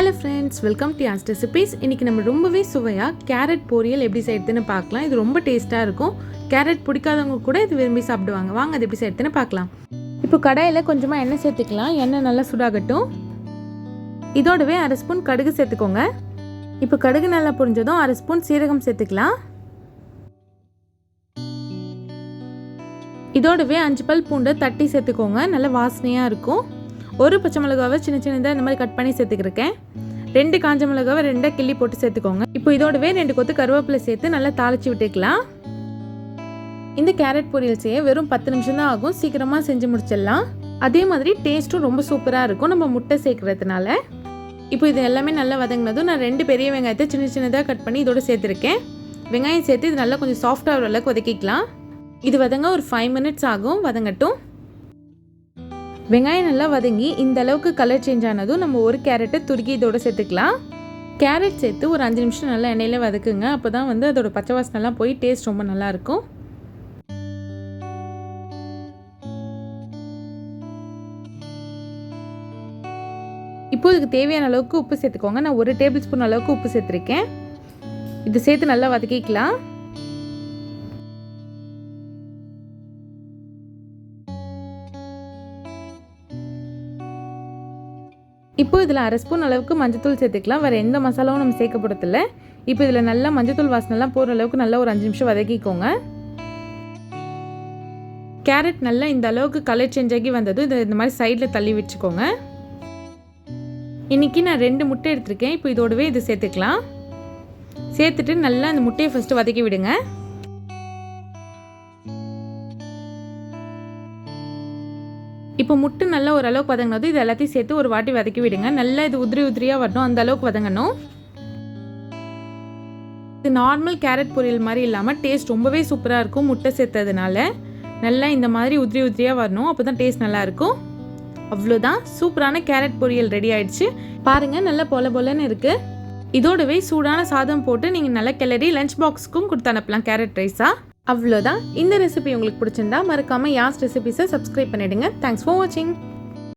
Hello friends welcome to Yas recipes இன்றைக்கி நம்ம ரொம்பவே சுவையாக கேரட் பொரியல் எப்படி செய்யறதுன்னு பார்க்கலாம். இது ரொம்ப டேஸ்ட்டாக இருக்கும். கேரட் பிடிக்காதவங்க கூட இது விரும்பி சாப்பிடுவாங்க. வாங்க அது எப்படி செய்யறதுன்னு பார்க்கலாம். இப்போ கடாயில் கொஞ்சமாக எண்ணெய் சேர்த்துக்கலாம். எண்ணெய் நல்லா சுடாகட்டும். இதோடவே அரை ஸ்பூன் கடுகு சேர்த்துக்கோங்க. இப்போ கடுகு நல்லா புரிஞ்சதும் அரை ஸ்பூன் சீரகம் சேர்த்துக்கலாம். இதோடவே அஞ்சு பல் பூண்டை தட்டி சேர்த்துக்கோங்க. நல்ல வாசனையாக இருக்கும். ஒரு பச்சை மிளகாவை சின்ன சின்னதாக இந்த மாதிரி கட் பண்ணி சேர்த்துக்கிருக்கேன். ரெண்டு காஞ்ச மிளகாவை ரெண்டாக கிள்ளி போட்டு சேர்த்துக்கோங்க. இப்போ இதோடவே ரெண்டு கொத்து கருவேப்பிலை சேர்த்து நல்லா தாளிச்சு விட்டுக்கலாம். இந்த கேரட் பொரியல் செய்ய வெறும் பத்து நிமிஷம் தான் ஆகும். சீக்கிரமாக செஞ்சு முடிச்சிடலாம். அதே மாதிரி டேஸ்ட்டும் ரொம்ப சூப்பராக இருக்கும். நம்ம முட்டை சேர்க்கறதுனால. இப்போ இது எல்லாமே நல்லா வதங்கினதும் நான் ரெண்டு பெரிய வெங்காயத்தை சின்ன சின்னதாக கட் பண்ணி இதோட சேர்த்துருக்கேன். வெங்காயம் சேர்த்து இது நல்லா கொஞ்சம் சாஃப்டாக வர அளவுக்கு வதக்கிக்கலாம். இது வதங்க ஒரு ஃபைவ் மினிட்ஸ் ஆகும். வதங்கட்டும். வெங்காயம் நல்லா வதங்கி இந்த அளவுக்கு கலர் சேஞ்ச் ஆனதும் நம்ம ஒரு கேரட்டை துருக்கி இதோட சேர்த்துக்கலாம். கேரட் சேர்த்து ஒரு அஞ்சு நிமிஷம் நல்லா எண்ணெயில் வதக்குங்க. அப்போ தான் வந்து அதோட பச்சை வாசனைலாம் போய் டேஸ்ட் ரொம்ப நல்லாயிருக்கும் இப்போ இதுக்கு தேவையான அளவுக்கு உப்பு சேர்த்துக்கோங்க. நான் ஒரு டேபிள் ஸ்பூன் அளவுக்கு உப்பு சேர்த்துருக்கேன். இது சேர்த்து நல்லா வதக்கிக்கலாம். இப்போ இதில் அரை ஸ்பூன் அளவுக்கு மஞ்சத்தூள் சேர்த்துக்கலாம். வேறு எந்த மசாலாவும் நம்ம சேர்க்க இப்போ இதில் நல்லா மஞ்சத்தூள் வாசனைலாம் போகிற அளவுக்கு நல்லா ஒரு அஞ்சு நிமிஷம் வதக்கிக்கோங்க. கேரட் நல்லா இந்த அளவுக்கு கலர் சேஞ்ச் ஆகி வந்ததும் இதை இந்த மாதிரி சைடில் தள்ளி வச்சுக்கோங்க. இன்றைக்கி நான் ரெண்டு முட்டை எடுத்திருக்கேன். இப்போ இதோடவே இது சேர்த்துக்கலாம். சேர்த்துட்டு நல்லா அந்த முட்டையை ஃபஸ்ட்டு வதக்கி விடுங்க. இப்போ முட்டை நல்லா ஓரளவுக்கு வதங்கினது இது எல்லாத்தையும் சேர்த்து ஒரு வாட்டி வதக்கி விடுங்க. நல்லா இது உதிரி உதிரியாக வரணும். அந்த அளவுக்கு வதங்கணும். இது நார்மல் கேரட் பொரியல் மாதிரி இல்லாமல் டேஸ்ட் ரொம்பவே சூப்பராக இருக்கும் முட்டை சேர்த்ததுனால. நல்லா இந்த மாதிரி உதிரி உதிரியாக வரணும். அப்போ தான் டேஸ்ட் நல்லாயிருக்கும் அவ்வளோதான் சூப்பரான கேரட் பொரியல் ரெடி ஆயிடுச்சு. பாருங்கள் நல்லா பொல பொலன்னு இருக்குது இதோடவே சூடான சாதம் போட்டு நீங்கள் நல்லா கிளறி லஞ்ச் பாக்ஸுக்கும் கொடுத்து அனுப்பலாம் கேரட் ரைஸாக அவ்வளோதான். இந்த ரெசிபி உங்களுக்கு பிடிச்சிருந்தா மறக்காமல் யாஸ் ரெசிபிஸை சப்ஸ்கிரைப் பண்ணிடுங்க. தேங்க்ஸ் ஃபார் வாட்சிங்